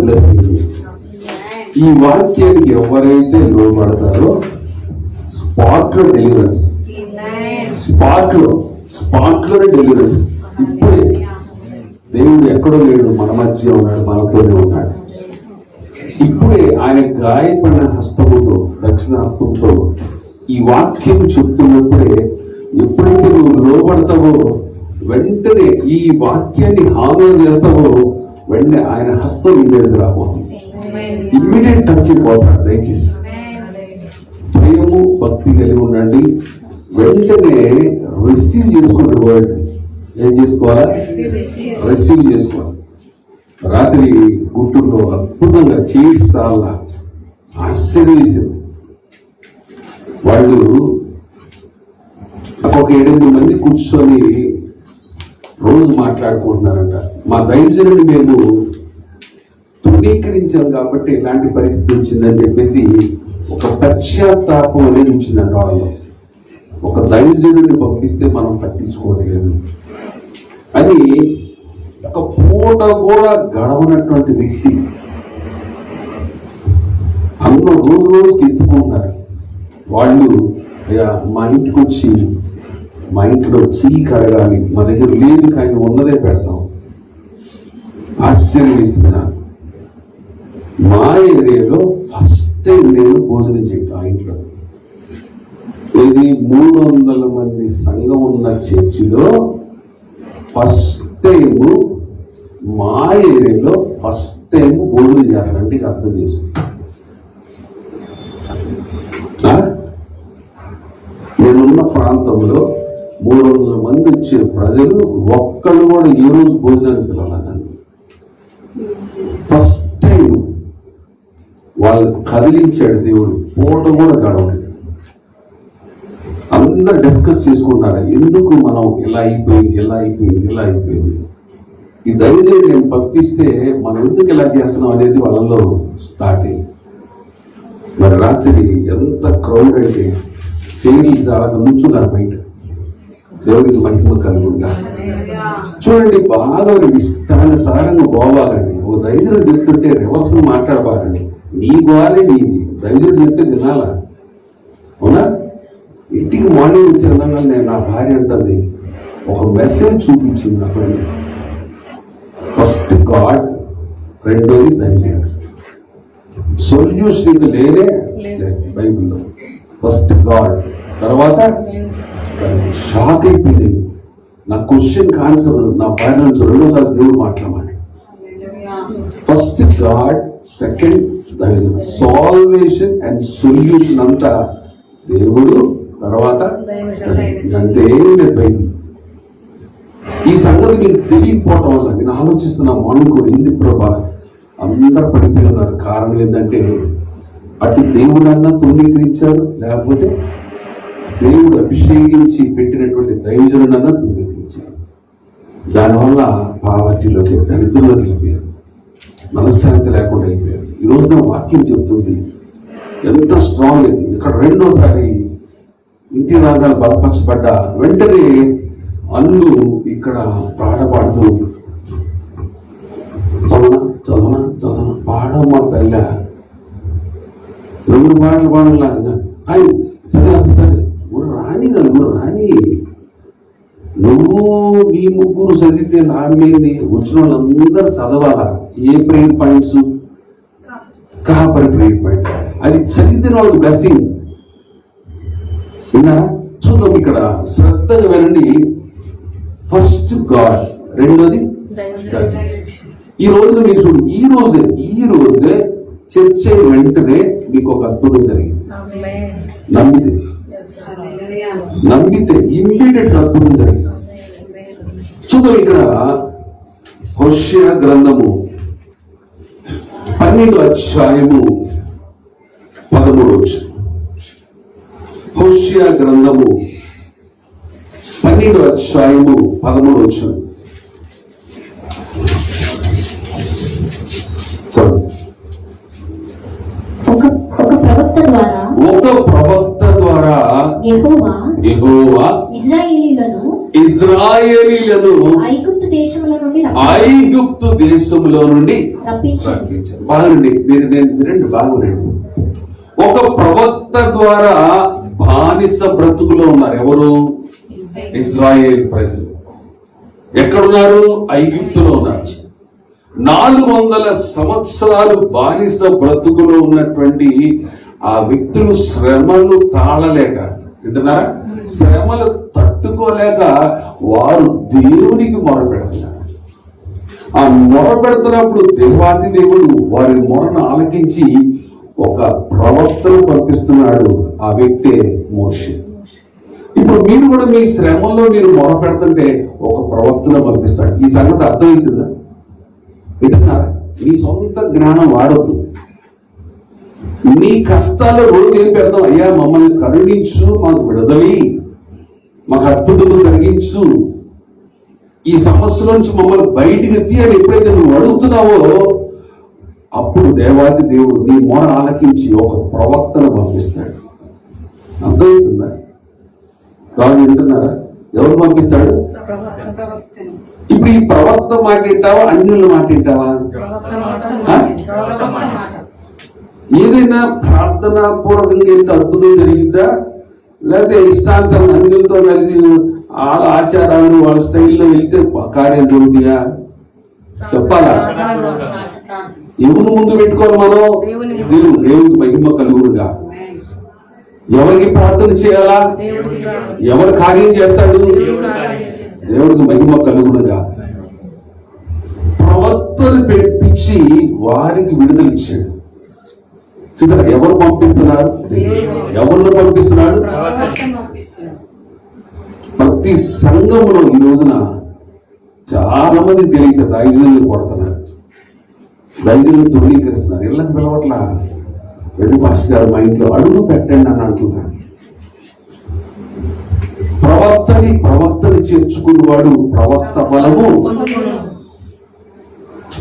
Blessing ఈ వాక్యానికి ఎవరైతే లోబడతారో స్పాట్లో డెలివరెన్స్ స్పాట్లో స్పాట్లో డెలివరెన్స్ ఇప్పుడే దేవుడు ఎక్కడో లేడు మన మధ్య ఉన్నాడు మనతోనే ఉన్నాడు. ఇప్పుడే ఆయన గాయపడిన హస్తముతో దక్షిణ హస్తంతో ఈ వాక్యం చెప్తున్నప్పుడే ఎప్పుడైతే నువ్వు లోబడతావో వెంటనే ఈ వాక్యాన్ని హామీ చేస్తావో వెంటనే ఆయన హస్తం మీద రాబోతుంది. ఇమ్మీడియట్ టచ్ అయిపోతాడు దయచేసి. ప్రేము భక్తి కలిగి ఉండండి. వెంటనే రిసీవ్ చేసుకోండి వర్డ్ ఏం చేసుకోవాలా? రిసీవ్ చేసుకోవాలి. రాత్రి గుంటూరులో అద్భుతంగా చేసి చాలా ఆశ్చర్యవేసింది వాళ్ళు ఒక ఎనిమిది మంది కూర్చొని రోజు మాట్లాడుకుంటున్నారంట. మా దైవజనుడిని మేము తృణీకరించాం కాబట్టి ఇలాంటి పరిస్థితి వచ్చిందని చెప్పేసి ఒక పశ్చాత్తాపం అనేది వచ్చిందంట వాళ్ళలో. ఒక దైవజనుడిని పంపిస్తే మనం పట్టించుకోవట్లేదు. అని ఒక పూట కూడా గడవనటువంటి వ్యక్తి. అందులో రోజు రోజుకి ఎత్తుకుంటున్నారు. వాళ్ళు మా ఇంటికి వచ్చి మా ఇంట్లో చీ కడగాలి మా దగ్గర లేదు కానీ ఉన్నదే పెడతాం. ఆశ్చర్యం మా ఏరియాలో ఫస్ట్ టైం నేను భోజనం చేయటం ఆ ఇంట్లో. ఇది మూడు వందల మంది సంఘం ఉన్న చర్చిలో ఫస్ట్ టైం మా ఏరియాలో ఫస్ట్ టైం భోజనం చేస్తారంటే ఇక అర్థం చేసుకో. నేనున్న ప్రాంతంలో మూడు వందల మంది వచ్చే ప్రజలు ఒక్కళ్ళు కూడా ఈ రోజు భోజనానికి పిలవాలి ఫస్ట్ టైం వాళ్ళని కదిలించాడు దేవుడు. పూట కూడా గడవడు అందరు డిస్కస్ చేసుకుంటారు ఎందుకు మనం ఇలా అయిపోయింది ఇలా అయిపోయింది ఇలా అయిపోయింది? ఈ దైవజనుడు నేను పంపిస్తే మనం ఎందుకు ఇలా చేస్తున్నాం అనేది వాళ్ళలో స్టార్ట్ అయింది. మరి రాత్రి ఎంత క్రౌడ్ అంటే చైర్లు చాలా నుంచున్నారు బయట. దేవుడికి మహిమ కలుగుంటా చూడండి బాగా ఇష్టానుసారంగా పోవాలండి. ఓ దైవజనుడు చెప్తుంటే రివర్స్ మాట్లాడబాకండి. నీ గోలే నీది. దైవజనుడు చెప్తే తినాలా అవునా? ఇంటికి మార్నింగ్ వచ్చి అనగా నేను నా భార్య అంటుంది ఒక మెసేజ్ చూపించింది అక్కడ ఫస్ట్ గాడ్ రెండోది దైవజనుడు సొల్యూషన్ ఇది లేనే లేదు. బైబిల్లో. First God. తర్వాత? షాక్ అయిపోయింది. నా క్వశ్చన్ ఆన్సర్ నా ఫైనాన్స్ రెండోసారి దేవుడు మాట్లాడాలి first god second salvation and solution అంతా దేవుడు తర్వాత అంతే లేదు బైబిల్ ఈ సంగతి మీకు తెలియకపోవటం వల్ల నేను ఆలోచిస్తున్నా మార్నింగ్ కూడా ఎందుకు ప్రభా? అందరు పడిపోయి ఉన్నారు. కారణం ఏంటంటే అటు దేవుడన్నా తృణీకరించాడు లేకపోతే దేవుడు అభిషేకించి పెట్టినటువంటి దైవజనులను తృణీకరించాడు దానివల్ల పావర్టీలోకి దరిద్రంలోకి వెళ్ళిపోయారు మనశ్శాంతి లేకుండా వెళ్ళిపోయారు ఈ రోజున వాక్యం చెబుతుంది ఎంత స్ట్రాంగ్ అయింది ఇక్కడ రెండోసారి ఇంటి రాగాలు బలపరచబడ్డ వెంటనే అల్లు ఇక్కడ పాట పాడుతూ చదవన చదవన చదవన? పాడమ్మ తల్లి. రెండు పాటలు పాడలా? అయ్యి చదివేస్తా చదివి నువ్వు రాని నువ్వు రాని నువ్వు మీ చదివితే నా మీద వచ్చిన వాళ్ళందరూ చదవాలా? ఏ ప్రేయర్ పాయింట్స్ కాపరి ప్రేయర్ పాయింట్ అది చదివితే వాళ్ళకి బ్లెస్సింగ్ విన్నారా? చూద్దాం ఇక్కడ. శ్రద్ధగా వినండి. ఫస్ట్ గాడ్ రెండోది ఈ రోజున మీరు చూడు ఈ రోజే ఈ రోజే చర్చ వెంటనే మీకు ఒక అద్భుతం జరిగింది. నమ్మితే. నమ్మితే ఇమ్మీడియట్ అద్భుతం జరిగింది. చూద్దాం ఇక్కడ హోషియా గ్రంథము పన్నెండు అధ్యాయము పదమూడు హోషియా గ్రంథము పన్నెండు అధ్యాయము పదమూడు వచ్చిన ఒక ప్రవక్త ద్వారా ఒక ప్రవక్త ద్వారా యెహోవా యెహోవా ఇజ్రాయేలీలను ఇజ్రాయేలీలను ఐగుప్తు నుండి దేశంలో నుండి రప్పించారు. బాగుండి మీరు నేను వినండి బాగుండండి. ఒక ప్రవక్త ద్వారా బానిస బ్రతుకులో ఉన్నారు ఎవరు? ఇజ్రాయేల్. ప్రజలు. ఎక్కడున్నారు? ఐగుప్తులో ఉన్నారు. నాలుగు వందల సంవత్సరాలు బానిస బ్రతుకులో ఉన్నటువంటి ఆ వ్యక్తులు శ్రమలు తాళలేక. వింటున్నారా? శ్రమలు తట్టుకోలేక వారు దేవునికి మొరపెడుతున్నారు. ఆ మొర పెడుతున్నప్పుడు దేవాది దేవుడు వారి మొరను ఆలకించి ఒక ప్రవక్తను పంపిస్తున్నాడు ఆ వ్యక్తే మోషే. ఇప్పుడు మీరు కూడా మీ శ్రమంలో మీరు మొర పెడుతుంటే ఒక ప్రవక్తను పంపిస్తాడు. ఈ సంగతి అర్థమవుతుందా వింటున్నారా? మీ సొంత జ్ఞానం వాడద్దు. నీ కష్టాలు రోజు ఏం పెడతాం? అయ్యా మమ్మల్ని కరుణించు మాకు విడదలి. మాకు అద్భుతము జరిగించు. ఈ సమస్య నుంచి మమ్మల్ని బయటికి ఎత్తి అని ఎప్పుడైతే నువ్వు అడుగుతున్నావో అప్పుడు దేవాది దేవుడు నీ మొర ఆలకించి ఒక ప్రవక్తను పంపిస్తాడు. అర్థమవుతుందా? రాజు వింటున్నారా? ఎవరు పంపిస్తాడు? ఇప్పుడు ఈ ప్రవక్త మాట వింటావా? అన్యుల మాట వింటావా? ఏదైనా ప్రార్థన పూర్వకంగా ఎంత అద్భుతం జరిగిందా? లేకపోతే ఇష్టానుసారం అన్నిలతో కలిసి వాళ్ళ ఆచారాలు వాళ్ళ స్టైల్లో వెళ్తే కార్యం జరుగుతాయా చెప్పాలా? ఎవరు ముందు పెట్టుకోవాలి మనం. దేవుడు దేవుడికి మహిమ కలుగురుగా ఎవరికి ప్రార్థన చేయాలా? ఎవరు కార్యం చేస్తాడు? దేవుడికి మహిమ కలుగుడుగా ప్రవక్తలు పెట్టించి వారికి విడుదల ఇచ్చాడు. చూసారా? ఎవరు పంపిస్తున్నారు? ఎవరిని పంపిస్తున్నాడు ప్రతి సంఘంలో ఈ రోజున చాలా మంది తెలియక దైవజనులు కొడుతున్నారు. దైవజనులు తృణీకరిస్తున్నారు. ఇళ్ళకి పిలవట్లా? వెళ్ళి పాస్టర్ గారు మా ఇంట్లో అడుగు పెట్టండి అని అంటున్నారు. ప్రవక్తని ప్రవక్తని చేర్చుకున్నవాడు ప్రవక్త బలము.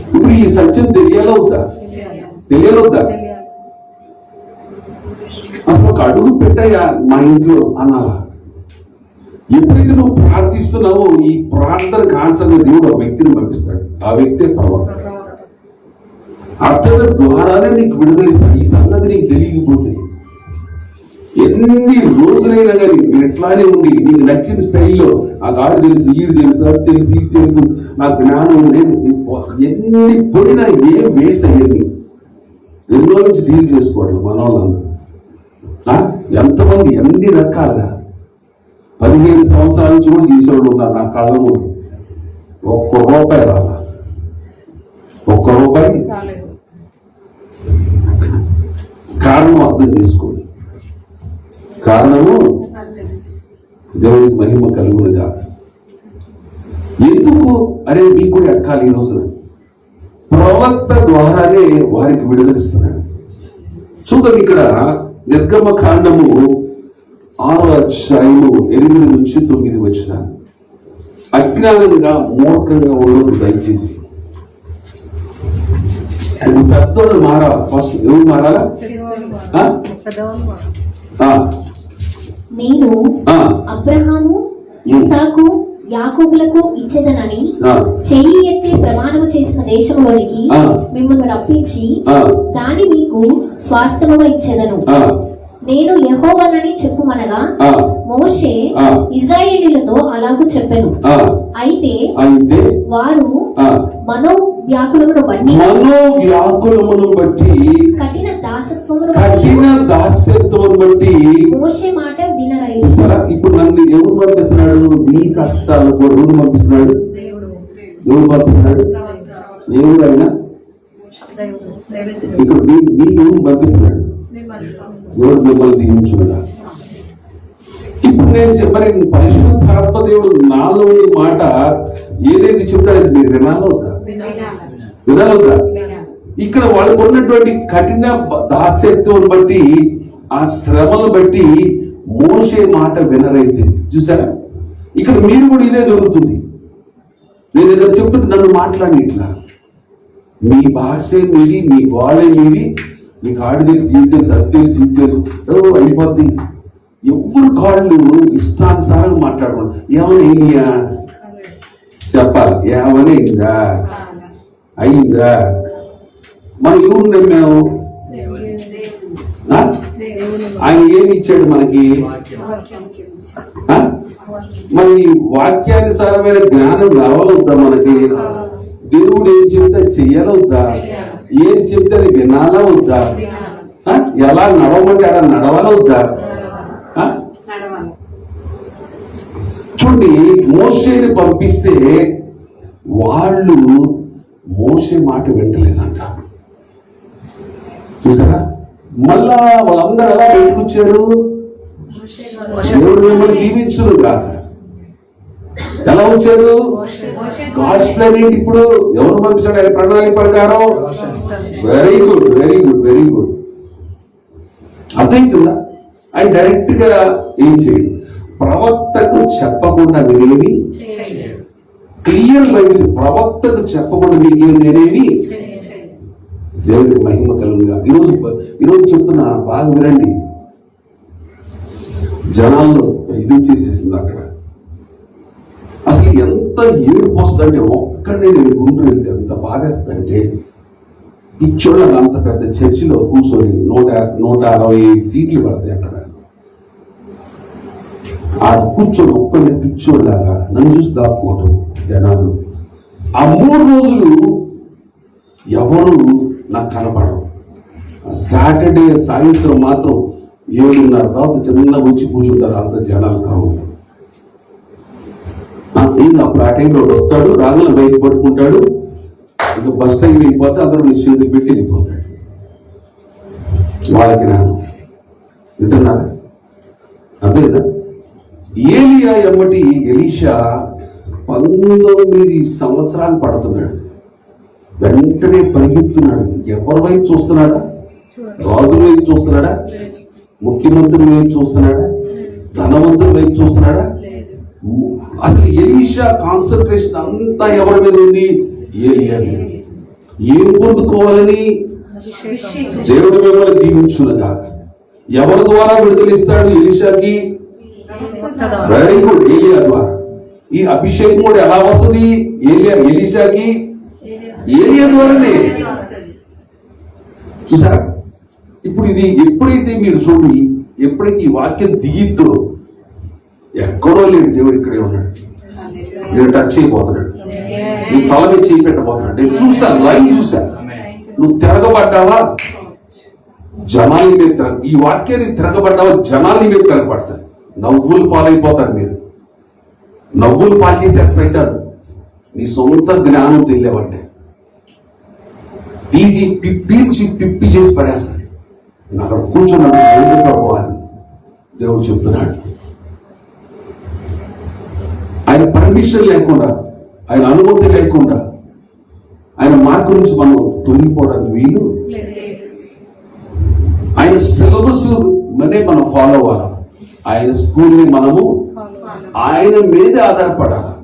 ఇప్పుడు ఈ సత్యం తెలియాలవుద్దా తెలియాలవుద్దా ఒక అడుగు పెట్టయ్యా మా ఇంట్లో అనాలా ఎప్పుడైతే నువ్వు ప్రార్థిస్తున్నావో ఈ ప్రార్థనకు ఆన్సర్గా దేవుడు ఆ వ్యక్తిని పంపిస్తాడు. ఆ వ్యక్తే ప్రవక్త. అతని ద్వారానే నీకు విడుదలిస్తాడు ఈ సంగతి నీకు తెలియకపోతే ఎన్ని రోజులైనా కానీ నేను ఎట్లానే ఉండి నీకు నచ్చిన స్టైల్లో ఆ గాడు తెలుసు ఈడు తెలుసు అది తెలుసు ఇది తెలుసు నా జ్ఞానం ఉంది. ఎన్ని పొడినా ఏం వేస్ట్ అయ్యేది? ఎన్నో నుంచి డీల్ చేసుకోవట్లేదు మన వాళ్ళందరూ ఎంతమంది ఎన్ని రకాలుగా? పదిహేను సంవత్సరాల నుంచి కూడా తీసేవాళ్ళు ఉన్నారు నా కళ్ళ ముందు. ఒక్క రూపాయి రాలా? ఒక్క రూపాయి? కారణం అర్థం చేసుకోండి. కారణము దేవునికి మహిమ కలుగునుగా ఎందుకు? అనేది మీకు కూడా ఎక్కాలి ఈ రోజున. ప్రవక్త ద్వారానే వారికి విడుదలిస్తున్నాడు చూద్దాం ఇక్కడ నిర్గమ కాండము ఆరో అధ్యాయము ఎనిమిది నుంచి తొమ్మిది వచ్చిన. అజ్ఞానంగా మూర్ఖంగా ఉండదు దయచేసి. అది పెద్దోళ్ళు మారా ఫస్ట్ ఎవరు మారాలా? నేను అబ్రహాము ఇస్సాకు యాకోబులకు ఇచ్చేదనని చెయ్యి ఎత్తి ప్రమాణము చేసిన దేశంలోనికి. మిమ్మల్ని రప్పించి దాని మీకు స్వాస్థ్యముగా ఇచ్చేదను. నేను యెహోవానని చెప్పుమనగా మోషే. ఇజ్రాయేలీలతో అలాగూ చెప్పెను. అయితే వారు మనో వ్యాకులమును బట్టి మనో వ్యాకులమును బట్టి కఠిన దాసత్వమును బట్టి కఠిన దాస్యత్వం బట్టి మోషే మాట వినరైరు చూసారా? ఇప్పుడు నన్ను ఎవరు పంపిస్తున్నాడు? మీ కష్టాలు ఎవరు పంపిస్తున్నాడు? ఎవరు పంపిస్తున్నాడు? ఎవరు అయినా? ఇక్కడ మీ మీ ఎవరు పంపిస్తున్నాడు. ఎవరు మిమ్మల్ని దీవించుగా ఇప్పుడు నేను చెప్పని పరిశుద్ధాత్మ దేవుడు నాలో ఈ మాట ఏదైతే చెప్తాడో మీరు వినాలవుతా వినాలవుతా ఇక్కడ వాళ్ళకు ఉన్నటువంటి కఠిన దాస్యత్వం బట్టి ఆ శ్రమను బట్టి మోసే మాట వినరైతే. చూసారా? ఇక్కడ మీరు కూడా ఇదే జరుగుతుంది. నేను ఏదో చెప్తుంటే నన్ను మాట్లాడి ఇట్లా. మీ భాష మీది మీ గోళే మీది మీకు ఆడి తెలిసి ఇది తెలుసు అది తెలుసు ఇది తెలుసు. అయిపోద్ది. ఎవరు కాళ్ళు ఇష్టానుసారంగా మాట్లాడుకోండి ఏమైనా చెప్పాలి. ఏమని అయిందా మనం ఎవరు నమ్మాము ఆ? ఆయన ఏమి ఇచ్చాడు మనకి ఆ? మరి వాక్యానుసారమైన జ్ఞానం రావాలొద్దా మనకి దేవుడు ఏం చెప్తే చెయ్యాలొద్దా ఏం చెప్తే అది వినాలా వద్దా ఆ? ఎలా నడవమంటే అలా నడవాలొద్దా ఆ? చూడండి మోసేని పంపిస్తే వాళ్ళు మోసే మాట వింటలేదంట. చూసారా? మళ్ళా వాళ్ళందరూ ఎలా బయటకొచ్చారు? దేవుడు మిమ్మల్ని దీవించును కాక ఎలా వచ్చారు? గాడ్స్ ప్లాన్ ఏంటి ఇప్పుడు? ఎవరు పంపించాడు ఆయన ప్రణాళిక ప్రకారం? Very good very good very good అర్థమైందా ఆయన డైరెక్ట్గా ఏం చేయండి. ప్రవక్తకు చెప్పకుండా నేనేమి క్లియర్ బైబిల్ ప్రవక్తకు చెప్పకుండా నేనేమి దేవుడి మహిమ కలుగుగా. ఈరోజు ఈరోజు చెప్తున్నా బాగా వినండి. జనాల్లో ఇది చేసేసింది అక్కడ. అసలు ఎంత ఏడుపు వస్తుందంటే ఒక్కడే నేను గుంటూరు వెళ్తే ఎంత బాధేస్తుందంటే ఇచ్చోళ్ళ అంత పెద్ద చర్చిలో కూర్చొని నూట నూట అరవై సీట్లు పడతాయి అక్కడ. ఆ కూర్చొని ఒక్కడే పిచ్చోళ్ళగా నన్ను చూసి దాక్కోవటం. జనాలు. ఆ మూడు రోజులు ఎవరు నాకు కనపడరు. సాటర్డే సాయంత్రం మాత్రం ఏడున్నర తర్వాత చిన్నగా వచ్చి కూర్చుంటారు అంత జనాలు కావు. ఈయన అప్పుడు ఆ టైంలో వస్తాడు రాగల బయట పట్టుకుంటాడు ఇంకా బస్ టైం వెళ్ళిపోతే అందరూ మీ చేతులు పెట్టి వెళ్ళిపోతాడు. వాళ్ళకి రాను వింటున్నారా? అర్థమైందా? ఏలియా ఎమ్మటి ఎలీషా పంతొమ్మిది సంవత్సరాలు పడుతున్నాడు. వెంటనే పరిగెత్తున్నాడు. ఎవరి వైపు చూస్తున్నాడా? రాజుల వైపు చూస్తున్నాడా? ముఖ్యమంత్రి వైపు చూస్తున్నాడా? ధనవంతుల వైపు చూస్తున్నాడా? అసలు ఎలీషా కాన్సన్ట్రేషన్ అంతా ఎవరి మీద ఉంది? ఏలియా. ఏం పొందుకోవాలని? దేవుడు మిమ్మల్ని దీవించునుగా. ఎవరి ద్వారా విడుదలిస్తాడు ఎలీషాకి? వెరీ గుడ్ ఏలియా ద్వారా. ఈ అభిషేకం కూడా ఎలా వస్తుంది? ఏలియా ఎలీషాకి ఏలియా ద్వారానే. చూసారా? ఇప్పుడు ఇది ఎప్పుడైతే మీరు చూడండి ఎప్పుడైతే ఈ వాక్యం దిగిద్దో ఎక్కడో లేడు దేవుడు ఇక్కడే ఉన్నాడు. నేను టచ్ అయిపోతున్నాడు. నీ తల మీద చేయి పెట్టబోతున్నాడు. నేను చూశాను లైవ్ చూశాను. నువ్వు తిరగబడ్డావా? జనాలు మీద ఈ వాక్యాన్ని తిరగబడ్డావా? జనాలు మీద తిరగబడతాను నవ్వులు పాలైపోతారు మీరు. నవ్వులు పాల్చేసేస్తారు అవుతారు నీ సొంత జ్ఞానం తెలియబట్టే తీసి పిప్పి పిప్పి చేసి పడేస్తాయి. నేను అక్కడ కూర్చున్నాను దేవుడు ప్రభు అని దేవుడు చెప్తున్నాడు. ఆయన పర్మిషన్ లేకుండా ఆయన అనుమతి లేకుండా ఆయన మార్గం నుంచి మనం తొలగిపోవడానికి వీలు? ఆయన సిలబస్ మనే మనం ఫాలో అవ్వాలి. ఆయన స్కూల్ని మనము ఆయన మీద ఆధారపడాలి.